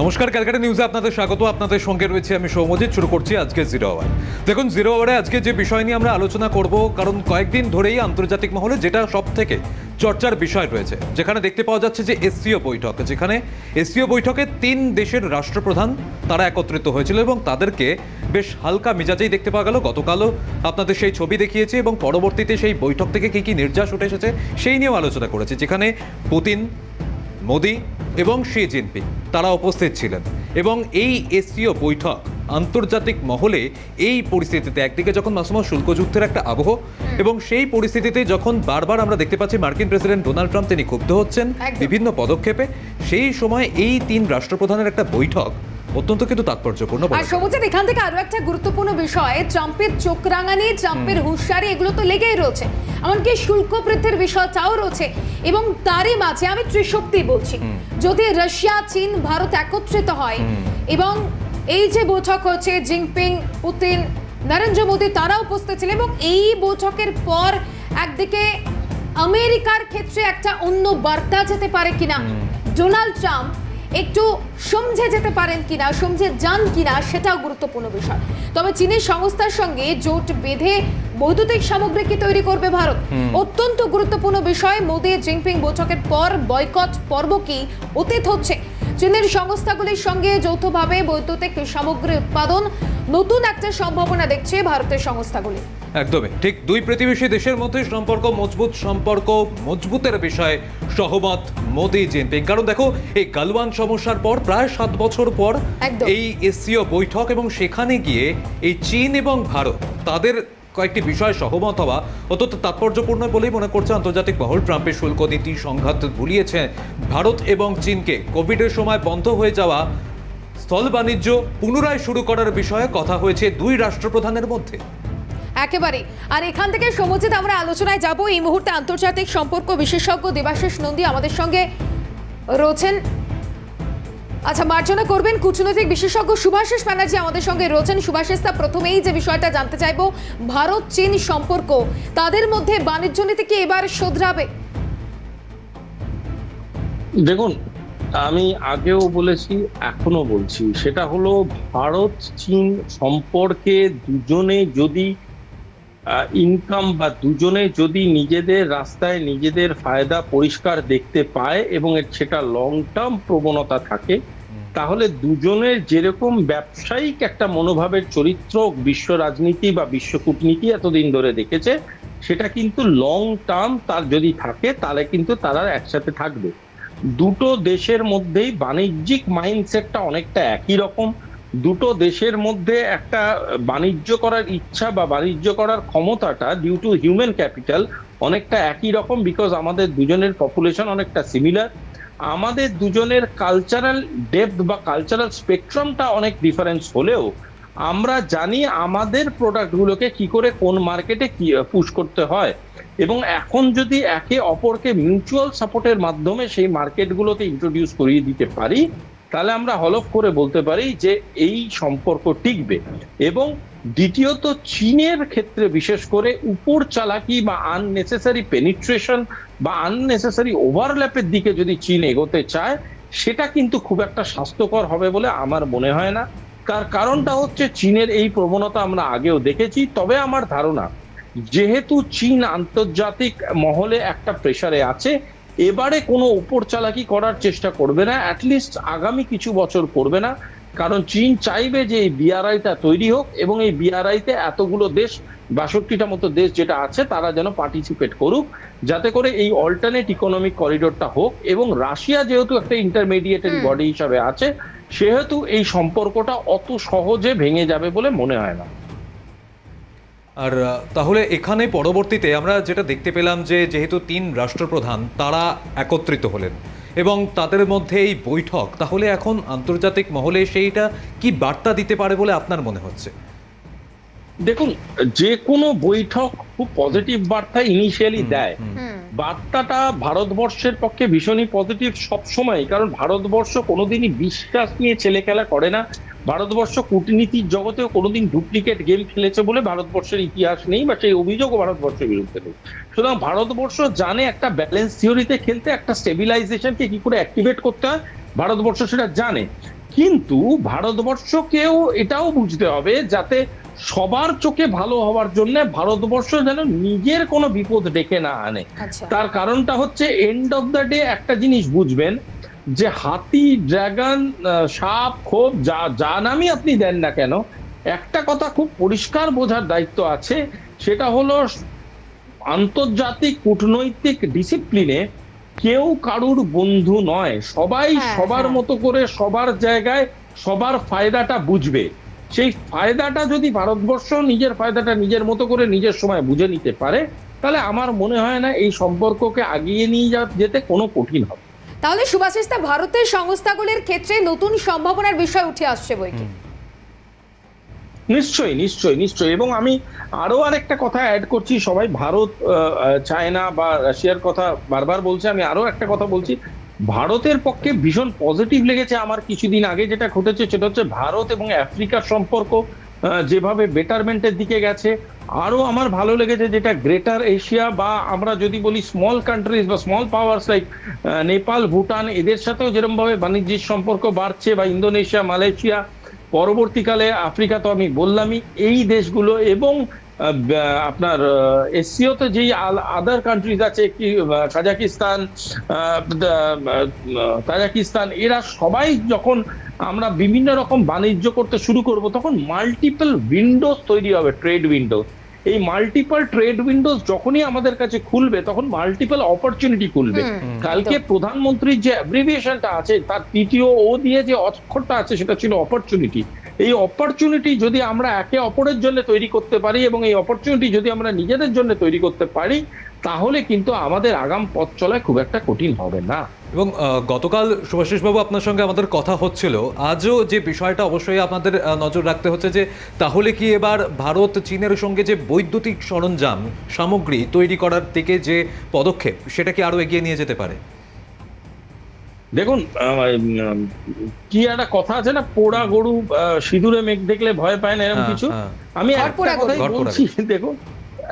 নমস্কার, ক্যালকাটা নিউজে আপনাদের স্বাগত। আপনাদের সঙ্গে রয়েছে আমি সৌমজিৎ শুরু করছি আজকে জিরো আওয়ার দেখুন জিরো আওয়ারে আজকে যে বিষয় নিয়ে আমরা আলোচনা করব, কারণ কয়েকদিন ধরেই আন্তর্জাতিক মহলে যেটা সব থেকে চর্চার বিষয় রয়েছে, যেখানে দেখতে পাওয়া যাচ্ছে যে এসসিও বৈঠক, যেখানে এসসিও বৈঠকে তিন দেশের রাষ্ট্রপ্রধান তারা একত্রিত হয়েছিল এবং তাদেরকে বেশ হালকা মেজাজেই দেখতে পাওয়া গেল। গতকালও আপনাদের সেই ছবি দেখিয়েছি এবং পরবর্তীতে সেই বৈঠক থেকে কী কী নির্যাস উঠে এসেছে, সেই নিয়েও আলোচনা করেছে, যেখানে পুতিন, মোদি এবং শি জিনপিং তারা উপস্থিত ছিলেন। এবং এই এসসিও বৈঠক আন্তর্জাতিক মহলে এই পরিস্থিতিতে একদিকে যখন মাসুমা শুল্ক যুদ্ধের একটা আবহ এবং সেই পরিস্থিতিতে যখন বারবার আমরা দেখতে পাচ্ছি মার্কিন প্রেসিডেন্ট ডোনাল্ড ট্রাম্প তিনি ক্ষুব্ধ হচ্ছেন বিভিন্ন পদক্ষেপে সেই সময় এই তিন রাষ্ট্রপ্রধানের একটা বৈঠক অত্যন্ত কিন্তু তাৎপর্যপূর্ণ আর। সবুজের এখান থেকে আরও একটা গুরুত্বপূর্ণ বিষয় ট্রাম্পের চোখ রাঙানি ট্রাম্পের হুঁশিয়ারি এগুলো তো লেগেই রয়েছে। এমনকি শুল্ক বৃদ্ধির বিষয় বিষয়টাও রয়েছে। এবং তারই মাঝে আমি ত্রিশক্তি বলছি। যদি রাশিয়া চীন ভারত একত্রিত হয় এবং এই যে বৈঠক হচ্ছে জিনপিং পুতিন নরেন্দ্র মোদী তারা উপস্থিত ছিলেন এবং এই বৈঠকের পর একদিকে আমেরিকার ক্ষেত্রে একটা অন্য বার্তা যেতে পারে কিনা? ডোনাল্ড ট্রাম্প একটু সমঝে যেতে পারেন কিনা সমঝে যান কিনা সেটাও গুরুত্বপূর্ণ বিষয়। তবে চীনের সংস্থার সঙ্গে জোট বেঁধে বৈদ্যুতিক সামগ্রী কি তৈরি করবে ভারত? অত্যন্ত গুরুত্বপূর্ণ বিষয় মোদী জিনপিং বৈঠকের পর বয়কট পর্ব কি অতীত হচ্ছে? চীনের সংস্থাগুলির সঙ্গে যৌথভাবে বৈদ্যুতিক সামগ্রী উৎপাদন নতুন একটা সম্ভাবনা দেখছে ভারতের সংস্থাগুলি। একদমই। ঠিক দুই প্রতিবেশী দেশের মধ্যে সম্পর্ক মজবুত সম্পর্ক মজবুতের বিষয়ে সহমত মোদি জিনপিং। কারণ দেখো এই গালওয়ান সমস্যার পর প্রায় সাত বছর পর এই এসিও বৈঠক এবং সেখানে গিয়ে এই চীন এবং ভারত তাদের কয়েকটি বিষয়ে সহমত হওয়া অত্যন্ত তাৎপর্যপূর্ণ বলেই মনে করছে আন্তর্জাতিক মহল। ট্রাম্পের শুল্ক নীতি সংঘাত ভুলিয়েছে ভারত এবং চীনকে। কোভিডের সময় বন্ধ হয়ে যাওয়া স্থল বাণিজ্য পুনরায় শুরু করার বিষয়ে কথা হয়েছে দুই রাষ্ট্রপ্রধানের মধ্যে। একেবারে আর এখান থেকে সমুচিত আমরা আলোচনায় যাব। এই মুহূর্তে আন্তর্জাতিক সম্পর্ক বিশেষজ্ঞ দেবাশিস নন্দী আমাদের সঙ্গে রয়েছেন। আচ্ছা মার্জনা করবেন কূটনৈতিক বিশেষজ্ঞ সুভাষিস ব্যানার্জি আমাদের সঙ্গে রয়েছেন। সুভাষিস, তা প্রথমেই যে বিষয়টা জানতে চাইব ভারত চীন সম্পর্ক, তাদের মধ্যে বাণিজ্য নীতি কি এবার শোধরাবে? দেখুন, আমি আগেও বলেছি এখনও বলছি। সেটা হলো ভারত চীন সম্পর্কে দুজনে যদি ইনকাম বা দুজনে যদি নিজেদের রাস্তায় নিজেদের ফায়দা পরিষ্কার দেখতে পায় এবং এর সেটা লং টার্ম প্রবণতা থাকে তাহলে দুজনের যেরকম ব্যবসায়িক একটা মনোভাবের চরিত্র বিশ্ব রাজনীতি বা বিশ্ব কূটনীতি এতদিন ধরে দেখেছে সেটা কিন্তু লং টার্ম তার যদি থাকে তাহলে কিন্তু তারা একসাথে থাকবে। দুটো দেশের মধ্যেই বাণিজ্যিক মাইন্ডসেটটা অনেকটা একই রকম। দুটো দেশের মধ্যে একটা বাণিজ্য করার ইচ্ছা বা বাণিজ্য করার ক্ষমতাটা ডিউ টু হিউম্যান ক্যাপিটাল অনেকটা একই রকম বিকজ আমাদের দুজনের পপুলেশন অনেকটা সিমিলার আমাদের দুজনের কালচারাল ডেপথ বা কালচারাল স্পেকট্রামটা অনেক ডিফারেন্স হলেও আমরা জানি আমাদের প্রোডাক্টগুলোকে কি করে কোন মার্কেটে কি পুশ করতে হয়। এবং এখন যদি একে অপরকে মিউচুয়াল সাপোর্টের মাধ্যমে সেই মার্কেটগুলোতে ইন্ট্রোডিউস করিয়ে দিতে পারি তাহলে আমরা হলফ করে বলতে পারি যে এই সম্পর্ক টিকবে। এবং দ্বিতীয়ত চীনের ক্ষেত্রে বিশেষ করে উপর চালাকি বা আননেসেসারি পেনিট্রেশন বা আননেসেসারি ওভারল্যাপের দিকে যদি চীন এগোতে চায়, সেটা কিন্তু খুব একটা স্বাস্থ্যকর হবে বলে আমার মনে হয় না। তার কারণটা হচ্ছে চীনের এই প্রবণতা আমরা আগেও দেখেছি। তবে আমার ধারণা, যেহেতু চীন আন্তর্জাতিক মহলে একটা প্রেসারে আছে এবারে কোনো উপর চালাকি করার চেষ্টা করবে না অ্যাটলিস্ট আগামী কিছু বছর করবে না। কারণ চীন চাইবে যে এই বিআরআইটা তৈরি হোক এবং এই বিআরআইতে এতগুলো দেশ বাষট্টিটা মতো দেশ যেটা আছে তারা যেন পার্টিসিপেট করুক। যাতে করে এই অল্টারনেট ইকোনমিক করিডোরটা হোক এবং রাশিয়া যেহেতু একটা ইন্টারমিডিয়েটেড বডি হিসাবে আছে সেহেতু এই সম্পর্কটা অত সহজে ভেঙে যাবে বলে মনে হয় না। আর তাহলে এখানে পরবর্তীতে আমরা যেটা দেখতে পেলাম যে যেহেতু তিন রাষ্ট্রপ্রধান তারা একত্রিত হলেন এবং তাদের মধ্যে এই বৈঠক তাহলে এখন আন্তর্জাতিক মহলে সেইটা কি বার্তা দিতে পারে বলে আপনার মনে হচ্ছে? দেখুন যে কোনো বৈঠক খুব পজিটিভ বার্তা ইনিশিয়ালি দেয়। বার্তাটা ভারতবর্ষের পক্ষে ভীষণই পজিটিভ সবসময়, কারণ ভারতবর্ষ কোনোদিনই বিশ্বাস নিয়ে ছেলে খেলা করে না। ভারতবর্ষ কূটনীতির জগতেও কোনোদিন ডুপ্লিকেট গেম খেলেছে বলে ভারতবর্ষের ইতিহাস নেই বা সেই অভিযোগও ভারতবর্ষের বিরুদ্ধে নেই। সুতরাং ভারতবর্ষ জানে একটা ব্যালেন্স থিওরিতে খেলতে, একটা স্টেবিলাইজেশনকে কি করে অ্যাক্টিভেট করতে হয়, ভারতবর্ষ সেটা জানে। কিন্তু ভারতবর্ষকেও এটাও বুঝতে হবে যাতে সবার চোখে ভালো হওয়ার জন্য ভারতবর্ষ যেন নিজের কোনো বিপদ ডেকে না আনে। আচ্ছা। তার কারণটা হচ্ছে এন্ড অফ দ্য ডে একটা জিনিস বুঝবেন যে হাতি ড্রাগন সাপ খোপ যা যা নামই আপনি দেন না কেন একটা কথা খুব পরিষ্কার বোঝার দায়িত্ব আছে সেটা হলো আন্তর্জাতিক কূটনৈতিক ডিসিপ্লিনে কেউ কারুর বন্ধু নয় সবাই হ্যাঁ, সবার হ্যাঁ। মতো করে সবার জায়গায় সবার ফায়দাটা বুঝবে। সেই ফায়দাটা যদি ভারতবর্ষ নিজের ফায়দাটা নিজের মতো করে নিজের সময় বুঝে নিতে পারে তাহলে আমার মনে হয় না এই সম্পর্ককে আগিয়ে নিয়ে যা- যেতে কোনো কঠিন হবে। তাহলে সুভাষিস্তা ভারতের সংস্থাগুলির ক্ষেত্রে নতুন সম্ভাবনার বিষয় উঠে আসছে বই নিশ্চয়ই নিশ্চয়ই নিশ্চয়ই। এবং আমি আরও আরেকটা কথা অ্যাড করছি সবাই ভারত চায়না বা রাশিয়ার কথা বারবার বলছে আমি আরও একটা কথা বলছি। ভারতের পক্ষে ভীষণ পজিটিভ লেগেছে আমার কিছুদিন আগে যেটা ঘটেছে, সেটা হচ্ছে ভারত এবং আফ্রিকার সম্পর্ক যেভাবে বেটারমেন্টের দিকে গেছে, আরও আমার ভালো লেগেছে যেটা গ্রেটার এশিয়া বা আমরা যদি বলি স্মল কান্ট্রিজ বা small powers like Nepal, Bhutan, এদের সাথেও যেরকম ভাবে বাণিজ্যিক সম্পর্ক বাড়ছে বা ইন্দোনেশিয়া, মালয়েশিয়া, পরবর্তীকালে আফ্রিকা তো আমি বললামই, এই দেশগুলো এবং আপনার এসিওতে যেই আদার কান্ট্রিজ আছে কি কাজাকিস্তান তাজাকিস্তান এরা সবাই যখন আমরা বিভিন্ন রকম বাণিজ্য করতে শুরু করব তখন মাল্টিপল উইন্ডোজ তৈরি হবে ট্রেড উইন্ডোজ এই মাল্টিপল ট্রেড উইন্ডোজ যখনই আমাদের কাছে খুলবে তখন মাল্টিপল অপরচুনিটি খুলবে। কালকে প্রধানমন্ত্রীর যে অ্যাব্রিভিয়েশনটা আছে তার তৃতীয় ও দিয়ে যে অক্ষরটা আছে সেটা ছিল অপরচুনিটি এই অপরচুনিটি যদি আমরা একে অপরের জন্য তৈরি করতে পারি এবং এই অপরচুনিটি যদি আমরা নিজেদের জন্য তৈরি করতে পারি, তাহলে কিন্তু আমাদের আগাম পথ চলায় খুব একটা কঠিন হবে না। এবং গতকাল সুভাষিস বাবু আপনার সঙ্গে আমাদের কথা হচ্ছিল। আজও যে বিষয়টা অবশ্যই আপনাদের নজর রাখতে হচ্ছে যে, তাহলে কি এবার ভারত চীনের সঙ্গে যে বৈদ্যুতিক সরঞ্জাম সামগ্রী তৈরি করার দিকে যে পদক্ষেপ, সেটা কি আরও এগিয়ে নিয়ে যেতে পারে? দেখুন কি একটা কথা আছে না পোড়া গরু সিঁদুরে মেঘ দেখলে ভয় পায় না এরকম হ্যাঁ, কিছু। হ্যাঁ। আমি একটা কথাই বলছি দেখুন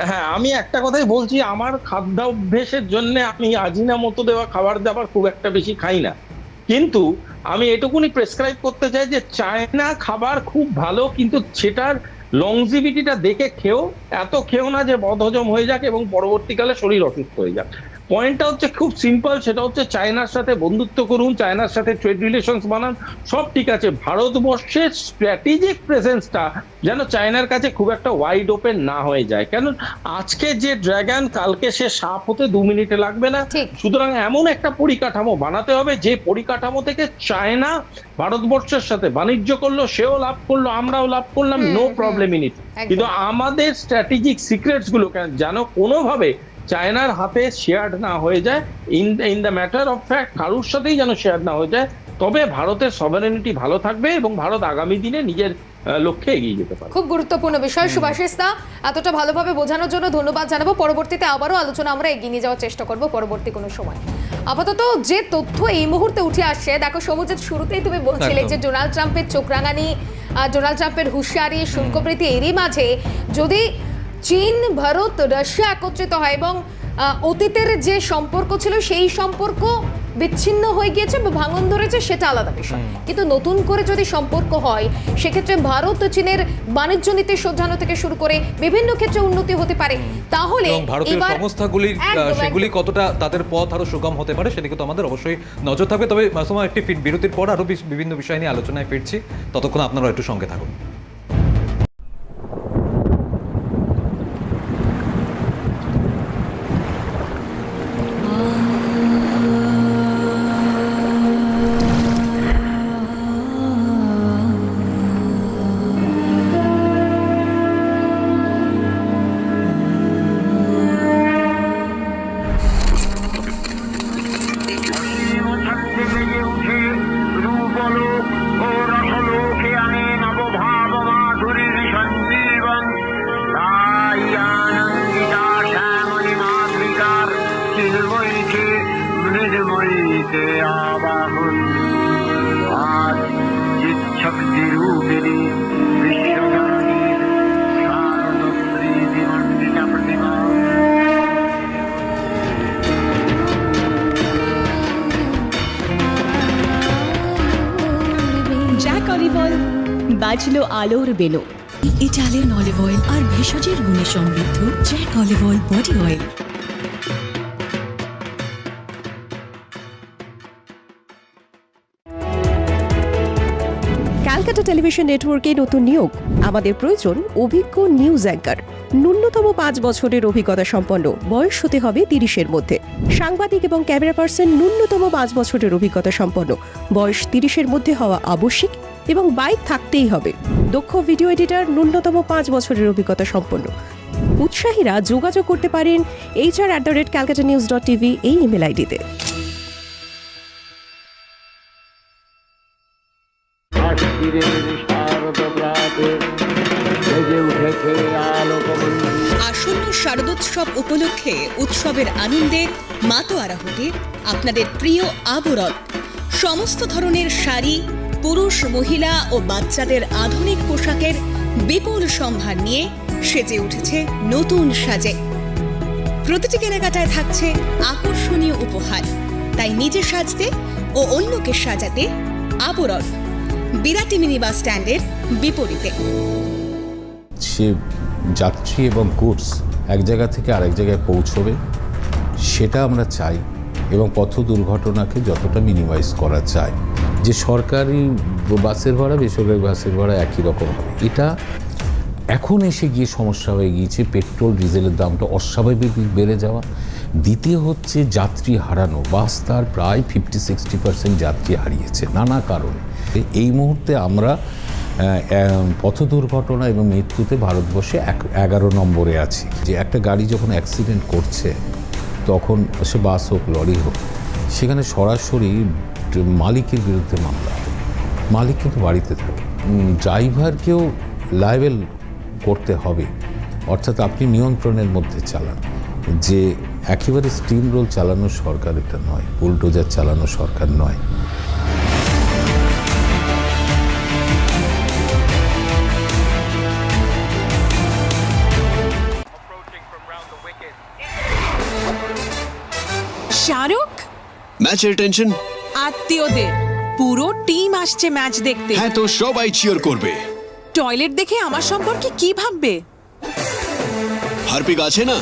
হ্যাঁ আমি একটা কথাই বলছি আমার খাদ্যাভ্যাসের জন্য আমি আজিনা মতো দেওয়া খাবার দাবার খুব একটা বেশি খাই না। কিন্তু আমি এটুকুনি প্রেসক্রাইব করতে চাই যে চায়না খাবার খুব ভালো কিন্তু সেটার লংজিভিটিটা দেখে খেও এত খেও না যে বদহজম হয়ে যাক এবং পরবর্তীকালে শরীর অসুস্থ হয়ে যাক। পয়েন্টটা হচ্ছে খুব সিম্পল সেটা হচ্ছে চায়নার সাথে বন্ধুত্ব করুন চায়নার সাথে ট্রেড রিলেশনস বানান সব ঠিক আছে। ভারতবর্ষের স্ট্র্যাটেজিক প্রেজেন্সটা যেন চায়নার কাছে খুব একটা ওয়াইড ওপেন না হয়ে যায়। কেন আজকে যে ড্রাগন কালকে সে সাপ হতে দু মিনিটে লাগবে না। সুতরাং এমন একটা পরিকাঠামো বানাতে হবে যে পরিকাঠামো থেকে চায়না ভারতবর্ষের সাথে বাণিজ্য করল সেও লাভ করল আমরাও লাভ করলাম নো প্রবলেম ইন ইট কিন্তু আমাদের স্ট্র্যাটেজিক সিক্রেটসগুলো কেন- যেন কোনোভাবে চায়নার হাতে শেয়ার না হয়ে যায়। In in the matter of fact কারুর সাথেই যেন শেয়ার না হয়ে যায়। তবে ভারতের সভারেনিটি ভালো থাকবে এবং ভারত আগামী দিনে নিজের লক্ষ্যে এগিয়ে যেতে পারবে। খুব গুরুত্বপূর্ণ বিষয় সুভাষিস দা। এতটা ভালোভাবে বোঝানোর জন্য ধন্যবাদ জানাব। পরবর্তীতে আবারও আলোচনা আমরা এগিয়ে নিয়ে যাওয়ার চেষ্টা করব পরবর্তী কোনো সময়। আপাতত যে তথ্য এই মুহূর্তে উঠে আসছে দেখো সমুদ্রের শুরুতেই তুমি বলছিলে যে ডোনাল্ড ট্রাম্পের চোখ রাঙানি ডোনাল্ড ট্রাম্পের হুঁশিয়ারি শুল্কবৃদ্ধি এরই মাঝে যদি চীন ভারত রাশিয়া একত্রিত হয় এবং অতীতের যে সম্পর্ক ছিল সেই সম্পর্ক বিচ্ছিন্ন হয়ে গিয়েছে বা ভাঙন ধরেছে সেটা আলাদা বিষয়। কিন্তু নতুন করে যদি সম্পর্ক হয় সেক্ষেত্রে ভারত ও চীনের বাণিজ্য নীতি শোধরানো থেকে শুরু করে বিভিন্ন ক্ষেত্রে উন্নতি হতে পারে। তাহলে আহ, একদম, সেগুলি কতটা তাদের পথ আরও সুগম হতে পারে সেদিকে তো আমাদের অবশ্যই নজর থাকবে। তবে মাসুমা একটি বিরতির পর আরও বিভিন্ন বিষয় নিয়ে আলোচনায় ফিরছি। ততক্ষণ আপনারা একটু সঙ্গে থাকুন। বাজলো আলোর বেলো। ইটালিয়ান অলিভ অয়েল আর ভেষজের গুণে সমৃদ্ধ Jack olive oil body oil Calcutta Television নেটওয়ার্কে নতুন নিয়োগ। আমাদের প্রয়োজন অভিজ্ঞ নিউজ অ্যাঙ্কার। ন্যূনতম পাঁচ বছরের অভিজ্ঞতা সম্পন্ন। বয়স হতে হবে তিরিশের মধ্যে। সাংবাদিক এবং ক্যামেরা পার্সন ন্যূনতম পাঁচ বছরের অভিজ্ঞতা সম্পন্ন। বয়স তিরিশের মধ্যে হওয়া আবশ্যিক এবং বাইক থাকতেই হবে। দক্ষ ভিডিও এডিটার, ন্যূনতম পাঁচ বছরের অভিজ্ঞতা সম্পন্ন। উৎসাহীরা যোগাযোগ করতে পারেন HR at the rate Calcutta news dot TV এই ইমেল আইডিতে। আসন্ন শারদোৎসব উপলক্ষে উৎসবের আনন্দে মাতোয়ারা হতে আপনাদের প্রিয় আবরণ। সমস্ত ধরনের শাড়ি পুরুষ, মহিলা ও বাচ্চাদের আধুনিক পোশাকের বিপুল সম্ভার নিয়ে সেজে উঠেছে নতুন সাজে। প্রতিটি কেনাকাটায় থাকছে আকর্ষণীয় উপহার। তাই নিজে সাজতে ও অন্যকে সাজাতে আবরণ। বিরাটি মিনি বাস স্ট্যান্ডের বিপরীতে। সে যাত্রী এবং গুডস এক জায়গা থেকে আরেক জায়গায় পৌঁছবে, সেটা আমরা চাই এবং পথ দুর্ঘটনাকে যতটা মিনিমাইজ করা যায়। যে সরকারি বাসের ভাড়া, বেসরকারি বাসের ভাড়া একই রকম হবে। এটা এখন এসে গিয়ে সমস্যা হয়ে গিয়েছে, পেট্রোল, ডিজেলের দামটা অস্বাভাবিক বেড়ে যাওয়া। দ্বিতীয় হচ্ছে যাত্রী হারানো। বাস তার প্রায় ফিফটি সিক্সটি পার্সেন্ট যাত্রী হারিয়েছে, নানা কারণে। এই মুহূর্তে আমরা পথ দুর্ঘটনা এবং মৃত্যুতে ভারতবর্ষে এক, এগারো নম্বরে আছি। যে একটা গাড়ি যখন অ্যাক্সিডেন্ট করছে, তখন সে বাস হোক লরি হোক, সেখানে সরাসরি মালিকের বিরুদ্ধে মামলা। মালিক কিন্তু বাড়িতে থাকে। ড্রাইভারকেও লাইবেল করতে হবে। অর্থাৎ আপনি নিয়ন্ত্রণের মধ্যে চালান। যে একেবারে স্টিম রোল চালানো সরকার এটা নয় বুলডোজার চালানো সরকার নয়। শাহরুখ? ম্যাচের টেনশন আত্মীয়দের। পুরো টিম আসছে ম্যাচ দেখতে। হ্যাঁ তো সবাই চিয়ার করবে। টয়লেট দেখে আমার সম্পর্কে কি ভাববে? হারপিক আছে না?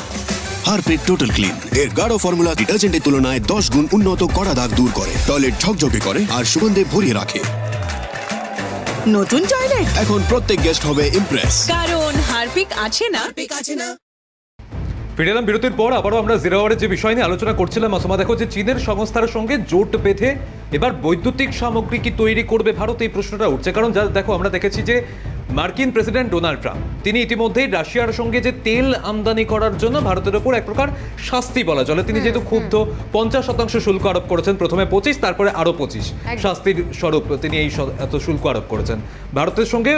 হারপিক টোটাল ক্লিন এর গাঢ় ফর্মুলা ডিটারজেন্টের তুলনায় দশ গুণ উন্নত কড়া দাগ দূর করে। টয়লেট ঝকঝকে করে আর সুগন্ধে ভরিয়ে রাখে। নতুন টয়লেট এখন প্রত্যেক গেস্ট হবে ইমপ্রেস কারণ হারপিক আছে না। ফিরে এলাম বিরতির পর, আবারও আমরা জিরো যে বিষয় নিয়ে আলোচনা করছিলাম অসমা দেখো যে চীনের সংস্থার সঙ্গে জোট বেঁধে এবার বৈদ্যুতিক সামগ্রী কি তৈরি করবে ভারত? এই প্রশ্নটা উঠছে। কারণ যা, দেখো, আমরা দেখেছি যে মার্কিন প্রেসিডেন্ট ডোনাল্ড ট্রাম্প। তিনি ইতিমধ্যেই রাশিয়ার সঙ্গে যে তেল আমদানি করার জন্য ভারতের ওপর এক প্রকার শাস্তি বলা চলে। তিনি যেহেতু ক্ষুব্ধ পঞ্চাশ শতাংশ শুল্ক আরোপ করেছেন প্রথমে পঁচিশ তারপরে আরও পঁচিশ। শাস্তির স্বরূপ তিনি এই এত শুল্ক আরোপ করেছেন। ভারতের সঙ্গে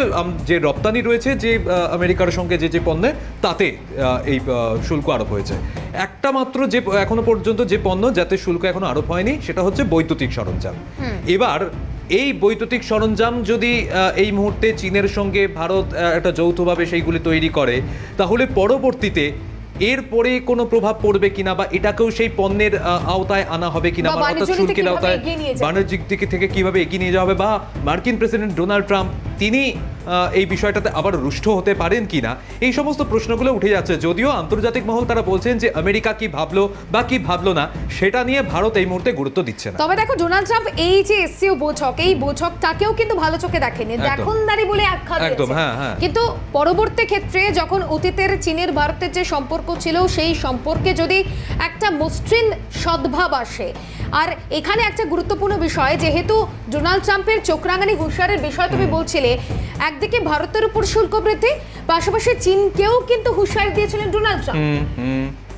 যে রপ্তানি রয়েছে যে আমেরিকার সঙ্গে যে যে পণ্যে তাতে এই শুল্ক আরোপ হয়েছে। একটা মাত্র যে এখনও পর্যন্ত যে পণ্য যাতে শুল্ক এখনও আরোপ হয়নি সেটা হচ্ছে বৈদ্যুতিক সরঞ্জাম। এবার এই বৈদ্যুতিক সরঞ্জাম যদি এই মুহূর্তে চীনের সঙ্গে ভারত একটা যৌথভাবে সেইগুলি তৈরি করে তাহলে পরবর্তীতে এরপরে কোনো প্রভাব পড়বে কিনা বা এটাকেও সেই পণ্যের আওতায় আনা হবে কিনা বা অর্থাৎ শুল্কের আওতায়? বাণিজ্যিক দিকে থেকে কীভাবে এগিয়ে নিয়ে যাওয়া হবে বা মার্কিন প্রেসিডেন্ট ডোনাল্ড ট্রাম্প তিনি এই বিষয়টাতে আবার রুষ্ট হতে পারেন কিনা? এই সমস্ত প্রশ্নগুলো উঠে যাচ্ছে। যদিও আন্তর্জাতিক মহল তারা বলছেন যে আমেরিকা কি ভাবলো বা কি ভাবলো না সেটা নিয়ে ভারত এই মুহূর্তে গুরুত্ব দিচ্ছে না। তবে দেখো ডোনাল্ড ট্রাম্প এই যে এসসিও বৈঠক এই বৈঠকটাকেও কিন্তু ভালো চোখে দেখেনি। দেখনদারি বলে আখ্যা একদম, হ্যাঁ, হ্যাঁ। কিন্তু পরবর্তী ক্ষেত্রে যখন অতীতের চীনের ভারতের যে সম্পর্ক ছিল সেই সম্পর্কে যদি একটা মসৃণ সদ্ভাব আসে আর এখানে একটা গুরুত্বপূর্ণ বিষয় যেহেতু ডোনাল্ড ট্রাম্পের চোখরাঙানি হুঁশিয়ারের বিষয় তুমি বলছিলে একদিকে ভারতের উপর শুল্ক বৃদ্ধি পাশাপাশি চীনকেও কিন্তু হুঁশিয়ারি দিয়েছিলেন ডোনাল্ড ট্রাম্প।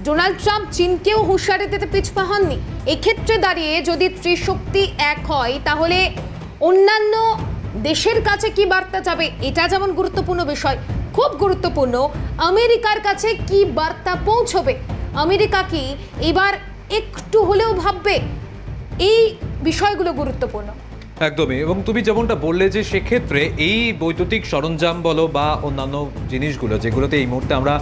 ডোনাল্ড ট্রাম্প চীনকেও হুঁশিয়ারি দিতে পিছপা হননি। এক্ষেত্রে দাঁড়িয়ে যদি ত্রিশক্তি এক হয় তাহলে অন্যান্য দেশের কাছে কি বার্তা যাবে? এটা যেমন গুরুত্বপূর্ণ বিষয় খুব গুরুত্বপূর্ণ। আমেরিকার কাছে কি বার্তা পৌঁছবে? আমেরিকা কি এবার একটু হলেও ভাববে? এই বিষয়গুলো গুরুত্বপূর্ণ। একদমই। এবং তুমি যেমনটা বললে যে সেক্ষেত্রে এই বৈদ্যুতিক সরঞ্জাম বলো বা অন্যান্য জিনিসগুলো যেগুলোতে এই মুহূর্তে আমরা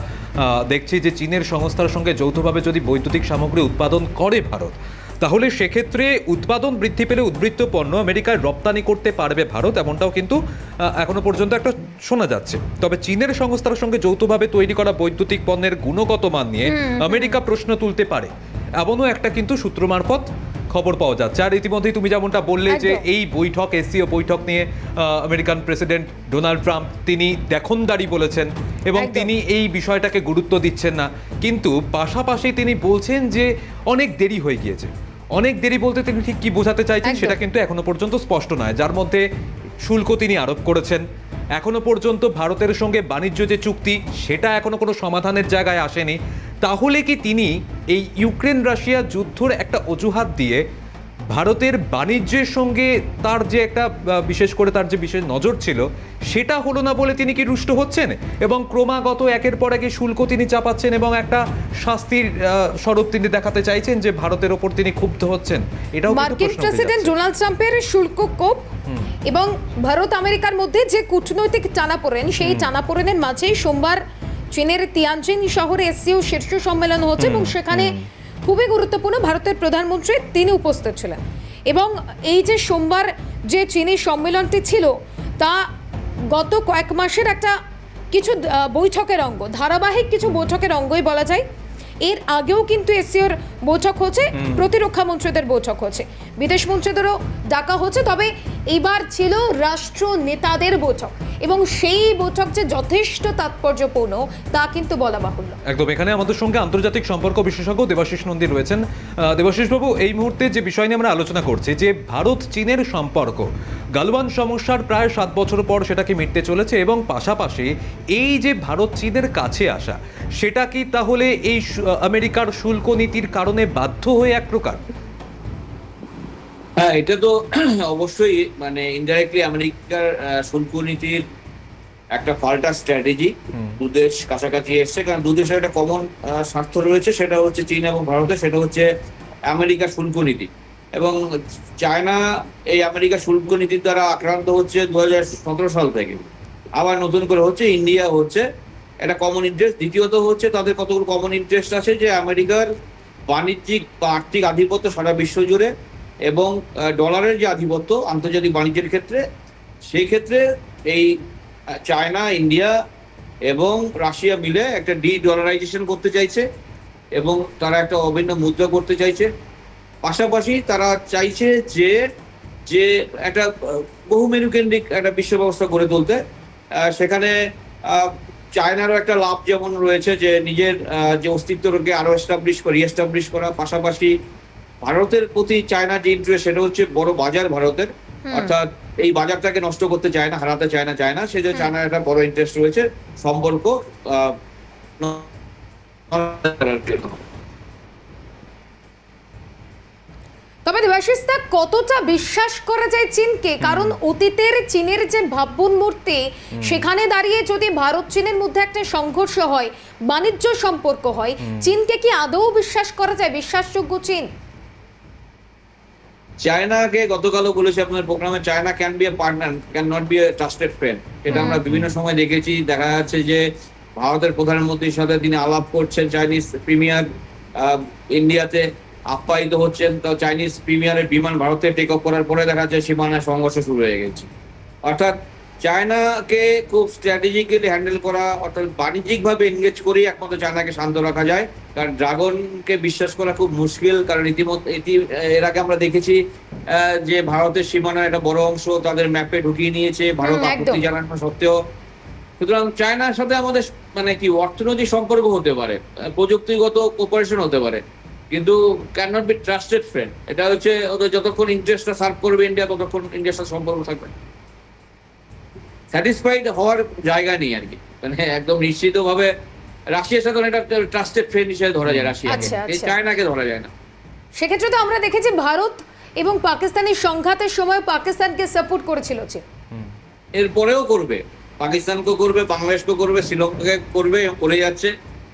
দেখছি যে চীনের সংস্থার সঙ্গে যৌথভাবে যদি বৈদ্যুতিক সামগ্রী উৎপাদন করে ভারত তাহলে সেক্ষেত্রে উৎপাদন বৃদ্ধি পেলে উদ্বৃত্ত পণ্য আমেরিকায় রপ্তানি করতে পারবে ভারত এমনটাও কিন্তু এখনও পর্যন্ত একটা শোনা যাচ্ছে। তবে চীনের সংস্থার সঙ্গে যৌথভাবে তৈরি করা বৈদ্যুতিক পণ্যের গুণগত মান নিয়ে আমেরিকা প্রশ্ন তুলতে পারে। এমনও একটা কিন্তু সূত্র মারফত খবর পাওয়া যাচ্ছে। আর ইতিমধ্যেই তুমি যেমনটা বললে যে এই বৈঠক এসিও বৈঠক নিয়ে আমেরিকান প্রেসিডেন্ট ডোনাল্ড ট্রাম্প তিনি দেখনদারি বলেছেন এবং তিনি এই বিষয়টাকে গুরুত্ব দিচ্ছেন না। কিন্তু পাশাপাশি তিনি বলছেন যে অনেক দেরি হয়ে গিয়েছে। অনেক দেরি বলতে তিনি ঠিক কি বোঝাতে চাইছেন সেটা কিন্তু এখনও পর্যন্ত স্পষ্ট নয়। যার মধ্যে শুল্ক তিনি আরোপ করেছেন। এখনও পর্যন্ত ভারতের সঙ্গে বাণিজ্য যে চুক্তি সেটা এখনও কোনো সমাধানের জায়গায় আসেনি। তাহলে কি তিনি এই ইউক্রেন রাশিয়া যুদ্ধর একটা অজুহাত দিয়ে ভারতের বাণিজ্যের সঙ্গে তার যে একটা বিশেষ করে তার যে বিশেষ নজর ছিল সেটা হলো না বলে তিনি কি রুষ্ট হচ্ছেন? এবং ক্রমাগত একের পর একে শুল্ক তিনি চাপাচ্ছেন এবং একটা শাস্তির স্বরূপ তিনি দেখাতে চাইছেন যে ভারতের ওপর তিনি ক্ষুব্ধ হচ্ছেন। এটাও মার্কিন প্রেসিডেন্ট ডোনাল্ড ট্রাম্পের শুল্ক কোপ এবং ভারত আমেরিকার মধ্যে যে কূটনৈতিক টানাপোড়েন সেই টানাপোড়েনের মাঝেই সোমবার চীনের তিয়ানজিন শহরে এসসিও শীর্ষ সম্মেলন হচ্ছে এবং সেখানে খুবই গুরুত্বপূর্ণ ভারতের প্রধানমন্ত্রী তিনি উপস্থিত ছিলেন। এবং এই যে সোমবার যে চীনের সম্মেলনটি ছিল তা গত কয়েক মাসের একটা কিছু বৈঠকের অঙ্গ ধারাবাহিক কিছু বৈঠকের অঙ্গই বলা যায়। এর আগেও কিন্তু এসিওর বৈঠক হচ্ছে প্রতিরক্ষা মন্ত্রীদের বৈঠক হচ্ছে। বিদেশ মন্ত্রীদেরও ডাকা হচ্ছে তবে এবার ছিল রাষ্ট্র নেতাদের বৈঠক এবং সেই বৈঠক যে যথেষ্ট তাৎপর্যপূর্ণ তা কিন্তু বলা বাহুল্য। একদম এখানে আমাদের সঙ্গে আন্তর্জাতিক সম্পর্ক বিশেষজ্ঞ দেবাশিস নন্দী রয়েছেন। দেবাশিস বাবু এই মুহূর্তে যে বিষয় নিয়ে আমরা আলোচনা করছি যে ভারত চীনের সম্পর্ক গালওয়ান সমস্যার প্রায় সাত বছর পর সেটা কি মিটতে চলেছে এবং পাশাপাশি এই যে ভারত চীনের কাছে আসা সেটা কি তাহলে এই আমেরিকার শুল্ক নীতির কারণে বাধ্য হয়ে এক প্রকার। হ্যাঁ এটা তো অবশ্যই মানে ইনডাইরেক্টলি আমেরিকার শুল্ক নীতির একটা পাল্টা স্ট্র্যাটেজি দুদেশ কাছাকাছি এসছে কারণ দুদেশের একটা কমন স্বার্থ রয়েছে সেটা হচ্ছে চীন এবং ভারতের সেটা হচ্ছে আমেরিকার শুল্ক নীতি। এবং চায়না এই আমেরিকার শুল্ক নীতির দ্বারা আক্রান্ত হচ্ছে দু হাজার সতেরো সাল থেকে। আবার নতুন করে হচ্ছে ইন্ডিয়া হচ্ছে একটা কমন ইন্টারেস্ট দ্বিতীয়ত হচ্ছে তাদের কতগুলো কমন ইন্টারেস্ট আছে যে আমেরিকার বাণিজ্যিক বা আর্থিক আধিপত্য সারা বিশ্ব জুড়ে এবং ডলারের যে আধিপত্য আন্তর্জাতিক বাণিজ্যের ক্ষেত্রে সেই ক্ষেত্রে এই চায়না ইন্ডিয়া এবং রাশিয়া মিলে একটা ডি ডলারাইজেশন করতে চাইছে এবং তারা একটা অভিন্ন মুদ্রা করতে চাইছে। পাশাপাশি তারা চাইছে যে যে একটা আহ, বহুমেরু কেন্দ্রিক একটা বিশ্ব ব্যবস্থা গড়ে তুলতে। সেখানে চায়নারও একটা লাভ যেমন রয়েছে যে নিজের যে অস্তিত্বকে আরও এস্টাবলিশ করে রিএস্টাবলিশ করা। পাশাপাশি ভারতের প্রতি চায়না যে ইন্টারেস্ট সেটা হচ্ছে বড় বাজার ভারতের। অর্থাৎ এই বাজারটাকে নষ্ট করতে চায় না হারাতে চায় না চায় না। সে যে চায়নার একটা বড় ইন্টারেস্ট রয়েছে সম্পর্ক আহ, করার জন্য। তবে দেবাশিস্তা কতটা বিশ্বাস করা যায় চীনকে? কারণ অতীতের চীনের যে ভাবমূর্তি সেখানে দাঁড়িয়ে যদি ভারত চীনের মধ্যে একটা সংঘর্ষ হয় বাণিজ্য সম্পর্ক হয় চীনকে কি আদৌ বিশ্বাস করা যায়? বিশ্বাসযোগ্য চীন? চায়নাকে গতকালও বলেছে আপনার প্রোগ্রামে China can be a partner can not be a trusted friend এটা আমরা বিভিন্ন সময় দেখেছি। দেখা যাচ্ছে যে ভারতের প্রধানমন্ত্রীর সাথে তিনি আলাপ করছেন চাইনিজ প্রিমিয়ার ইন্ডিয়াতে। আপ্যায়িত হচ্ছেন তো চাইনিজ প্রিমিয়ারের বিমান ভারতে টেক অফ করার পরে দেখা যাচ্ছে সীমানায় সংঘর্ষ শুরু হয়ে গেছে। অর্থাৎ চায়নাকে খুব স্ট্র্যাটেজিক্যালি হ্যান্ডেল করা অর্থাৎ বাণিজ্যিকভাবে এনগেজ করেই একমাত্র চায়নাকে শান্ত রাখা যায়। কারণ ড্রাগনকে বিশ্বাস করা খুব মুশকিল কারণ ইতিমধ্যে ইতি এর আগে আমরা দেখেছি আহ, যে ভারতের সীমানার একটা বড় অংশ তাদের ম্যাপে ঢুকিয়ে নিয়েছে ভারত আপত্তি জানানো সত্ত্বেও। সুতরাং চায়নার সাথে আমাদের মানে কি অর্থনৈতিক সম্পর্ক হতে পারে প্রযুক্তিগত কোপারেশন হতে পারে। কিন্তু can not be trusted friend এটা হচ্ছে ওদের যতক্ষণ ইন্টারেস্টটা সার্ভ করবে ইন্ডিয়া ততক্ষণ ইন্ডিয়ার সাথে সম্পর্ক থাকবে। স্যাটিসফাইড হওয়ার জায়গা নেই আর কি। মানে একদম নিশ্চিতভাবে রাশিয়ার সাথে একটা ট্রাস্টেড ফ্রেন্ড হিসেবে ধরা যায় রাশিয়াকে। আচ্ছা, এই আচ্ছা। চায়নাকে ধরা যায় না। সেক্ষেত্রে তো আমরা দেখেছি ভারত এবং পাকিস্তানের সংঘাতের সময় পাকিস্তানকে সাপোর্ট করেছিল চীন। এরপরেও করবে। পাকিস্তানকেও করবে বাংলাদেশকেও করবে শ্রীলঙ্কাকে করবে করে যাচ্ছে।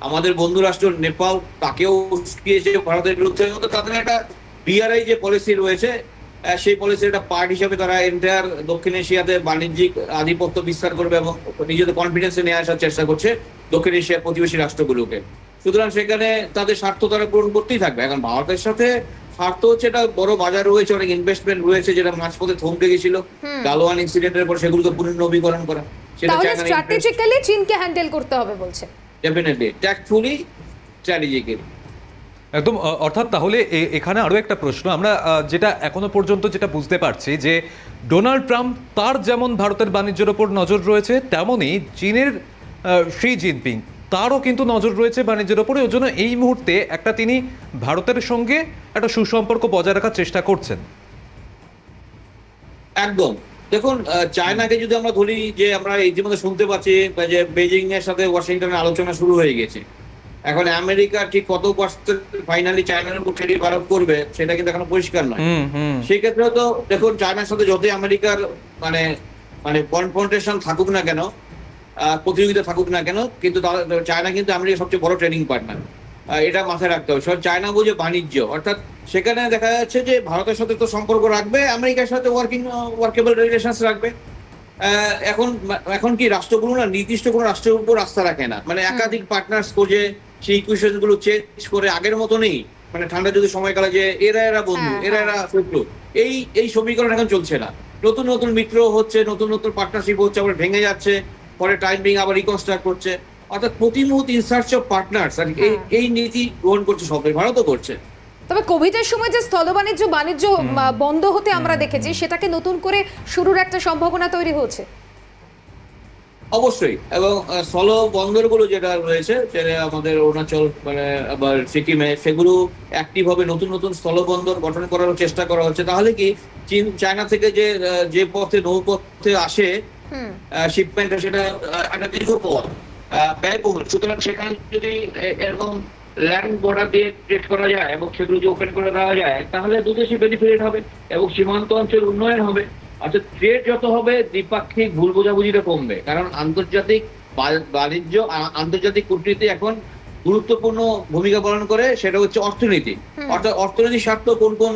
আমাদের বন্ধু রাষ্ট্র নেপাল তাকেও উস্কিয়েছে ভারতের বিরুদ্ধে। তো তাদের একটা বিআরআই যে পলিসি রয়েছে সেই পলিসির একটা পার্ট হিসেবে তারা এন্টায়ার দক্ষিণ এশিয়াতে বাণিজ্যিক আধিপত্য বিস্তার করবে এবং নিজেদের কনফিডেন্সে নিয়ে আসার চেষ্টা করছে দক্ষিণ এশিয়ার প্রতিবেশী রাষ্ট্রগুলোকে। সুতরাং সেখানে তাদের স্বার্থ তারা পূরণ করতেই থাকবে। এখন ভারতের সাথে স্বার্থ হচ্ছে এটা বড় বাজার রয়েছে অনেক ইনভেস্টমেন্ট রয়েছে যেটা মাঝপথে থমকে গেছিল। গালোয়ান ইনসিডেন্টের পর সেগুলোকে পুনর্নবীকরণ করা। সেটা তাহলে স্ট্র্যাটেজিক্যালি চীনকে হ্যান্ডেল করতে হবে বলছে। ডেফিনেটলি ট্যাক্টফুলি স্ট্র্যাটেজিক্যালি একদম অর্থাৎ তাহলে এখানে আরও একটা প্রশ্ন। আমরা যেটা এখনও পর্যন্ত যেটা বুঝতে পারছি যে ডোনাল্ড ট্রাম্প তার যেমন ভারতের বাণিজ্যের ওপর নজর রয়েছে তেমনই চীনের শি জিনপিং তারও কিন্তু নজর রয়েছে বাণিজ্যের ওপরে। ওই জন্য এই মুহূর্তে একটা তিনি ভারতের সঙ্গে একটা সুসম্পর্ক বজায় রাখার চেষ্টা করছেন। একদম। দেখুন চায়নাকে যদি আমরা ধরি যে আমরা ইতিমধ্যে শুনতে পাচ্ছি যে বেজিং এর সাথে ওয়াশিংটনের আলোচনা শুরু হয়ে গেছে এখন আমেরিকা ঠিক কত পার্সেন্ট ফাইনালি চায়নার উপর ট্রেডিং আরোপ করবে সেটা কিন্তু এখনও পরিষ্কার নয়। হুম হুম। সেই ক্ষেত্রে তো দেখুন চায়নার সাথে যতই আমেরিকার মানে মানে কনফ্রন্টেশন থাকুক না কেন প্রতিযোগিতা থাকুক না কেন কিন্তু চায়না কিন্তু আমেরিকার সবচেয়ে বড় ট্রেনিং পার্টনার এটা মাথায় রাখতে হবে। সব চায়না বুঝে বাণিজ্য। অর্থাৎ সেখানে দেখা যাচ্ছে যে ভারতের সাথে তো সম্পর্ক রাখবে আমেরিকার সাথে ওয়ার্কিং ওয়ার্কেবল রিলেশনস রাখবে। এখন এখন কি রাষ্ট্রগুলো না নির্দিষ্ট কোনো রাষ্ট্রের উপর আস্থা রাখে না। মানে একাধিক পার্টনার্স খোঁজে সেই ইকুয়েশনগুলো চেঞ্জ করে আগের মতো নেই মানে ঠান্ডা যদি সময়কালে যে এরা এরা বন্ধু হ্যাঁ, এরা এরা শত্রু। এই এই সমীকরণ এখন চলছে না। নতুন নতুন মিত্র হচ্ছে নতুন নতুন পার্টনারশিপ হচ্ছে আবার ভেঙে যাচ্ছে পরে টাইমিং আবার রিকনস্ট্রাক্ট করছে অর্থাৎ প্রতি মুহূর্তে ইনসার্চ অফ পার্টনার্স আর এই। নীতি গ্রহণ করছে সব ভারতও করছে। তবে কোভিডের সময় যে স্থল বাণিজ্য বাণিজ্য বন্ধ হতে আমরা দেখেছি সেটাকে নতুন করে শুরুর একটা সম্ভাবনা তৈরি হচ্ছে। অবশ্যই এবং স্থল বন্দরগুলো যেটা রয়েছে সেটা আমাদের অরুণাচল মানে আবার সিকিমে সেগুলো অ্যাক্টিভ হবে নতুন নতুন স্থল বন্দর গঠন করার চেষ্টা করা হচ্ছে। তাহলে কি চীন চায়না থেকে যে যে পথে নৌপথে আসে শিপমেন্ট সেটা একটা দীর্ঘ পথ। ব্যয়বহুল। সুতরাং সেখানে যদি এরকম ল্যান্ড বর্ডার দিয়ে ট্রেড করা যায় এবং সেগুলো যদি ওপেন করে দেওয়া যায় তাহলে দুদেশই বেনিফিট হবে এবং সীমান্ত অঞ্চল উন্নয়ন হবে। অর্থাৎ ট্রেড যত হবে দ্বিপাক্ষিক ভুল বোঝাবুঝিটা কমবে। কারণ আন্তর্জাতিক বাণিজ্য আন্তর্জাতিক কূটনীতি এখন গুরুত্বপূর্ণ ভূমিকা পালন করে সেটা হচ্ছে অর্থনীতি। অর্থাৎ অর্থনীতির স্বার্থ কোন কোন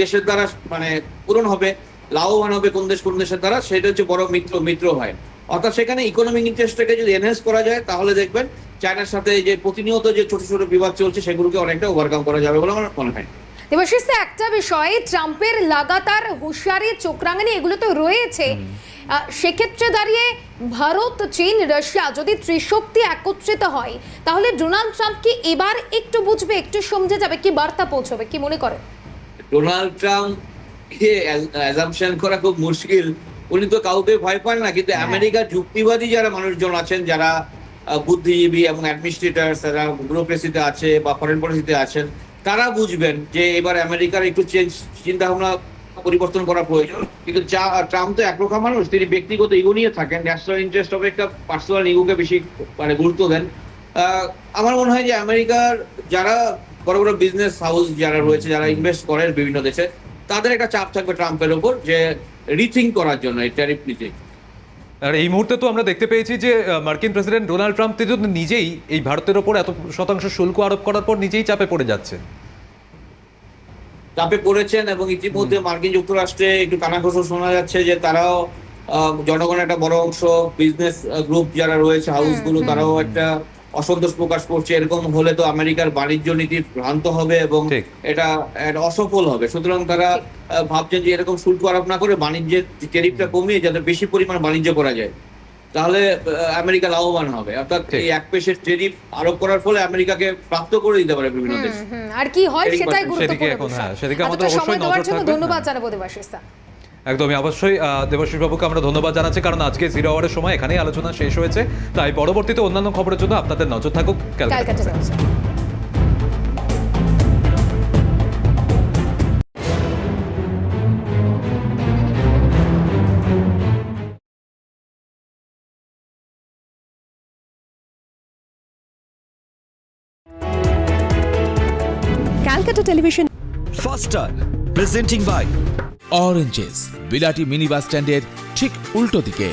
দেশের দ্বারা মানে পূরণ হবে লাভবান হবে কোন দেশ কোন দেশের দ্বারা সেটা হচ্ছে বড় মিত্র মিত্র হয়। অর্থাৎ সেখানে ইকোনমিক ইন্টারেস্টটাকে যদি এনহ্যান্স করা যায় তাহলে দেখবেন চায়নার সাথে যে প্রতিনিয়ত যে ছোট ছোট বিবাদ চলছে সেগুলোকে অনেকটা ওভারকাম করা যাবে বলে আমার মনে হয়। দেবাশিস একটা বিষয় ট্রাম্পের লাগাতার হুঁশিয়ারি চোখরাঙানি এগুলো তো রয়েছে। সেক্ষেত্রে দাঁড়িয়ে ভারত চীন রাশিয়া যদি ত্রিশক্তি একত্রিত হয় তাহলে ডোনাল্ড ট্রাম্প কি এবার একটু বুঝবে একটু সমঝে যাবে কি বার্তা পৌঁছবে কি মনে করেন? ডোনাল্ড ট্রাম্প কে অ্যাজাম্পশন করা খুব মুশকিল। উনি তো কাউকে ভয় পান না কিন্তু আমেরিকার যুক্তিবাদী যারা মানুষজন আছেন যারা বুদ্ধিজীবী এবং অ্যাডমিনিস্ট্রেটর যারা ব্যুরোক্রেসিতে আছে বা ফরেন পলিসিতে আছেন তারা বুঝবেন যে এবার আমেরিকার একটু চেঞ্জ চিন্তা ভাবনা পরিবর্তন করা প্রয়োজন। কিন্তু ট্রাম্প তো একরকম মানুষ তিনি ব্যক্তিগত ইগো নিয়ে থাকেন ন্যাশনাল ইন্টারেস্ট অপেক্ষা পার্সোনাল ইগোকে বেশি মানে গুরুত্ব দেন। আমার মনে হয় যে আমেরিকার যারা বড় বড় বিজনেস হাউস যারা রয়েছে যারা ইনভেস্ট করেন বিভিন্ন দেশে তাদের একটা চাপ থাকবে ট্রাম্পের উপর যে রিথিং করার জন্য এই ট্যারিফ নীতি। আর এই মুহূর্তে তো আমরা দেখতে পেয়েছি যে মার্কিন প্রেসিডেন্ট ডোনাল্ড ট্রাম্প তিনি তো নিজেই এই ভারতের ওপর এত শতাংশ শুল্ক আরোপ করার পর নিজেই চাপে পড়ে যাচ্ছেন চাপে পড়েছেন এবং ইতিমধ্যে মার্কিন যুক্তরাষ্ট্রে একটু কানাঘোষও শোনা যাচ্ছে যে তারাও আহ, জনগণের একটা বড় অংশ বিজনেস গ্রুপ যারা রয়েছে হাউসগুলো তারাও একটা অসন্তোষ প্রকাশ করছে। এরকম হলে তো আমেরিকার বাণিজ্য নীতি ভ্রান্ত হবে এবং এটা অসফল হবে। সুতরাং তারা ভাবছেন যে এরকম শুল্ক আরোপ না করে বাণিজ্যের টেরিফটা কমিয়ে যাতে বেশি পরিমাণ বাণিজ্য করা যায়। তাহলে আমেরিকা লাভবান হবে। অর্থাৎ এই এক পেশের টেরিফ আরোপ করার ফলে আমেরিকাকে প্রাপ্ত করে দিতে পারে বিভিন্ন দেশ। আর কি হয় সেদিকে সেটাই সেদিকে গুরুত্বপূর্ণ এখন, হ্যাঁ, সেদিকে আমাদের অবশ্যই নজর জন্য থাকবে, ধন্যবাদ হ্যাঁ। জানাব দেবাশিস। একদমই। অবশ্যই আহ, দেবাশিস বাবুকে আমরা ধন্যবাদ জানাচ্ছি কারণ আজকে জিরো আওয়ারের সময় এখানেই আলোচনা শেষ হয়েছে। তাই পরবর্তীতে অন্যান্য খবরের জন্য আপনাদের নজর থাকুক Calcutta Calcutta Television faster presenting by oranges বিলাটি mini bus স্ট্যান্ডের ঠিক উল্টো দিকে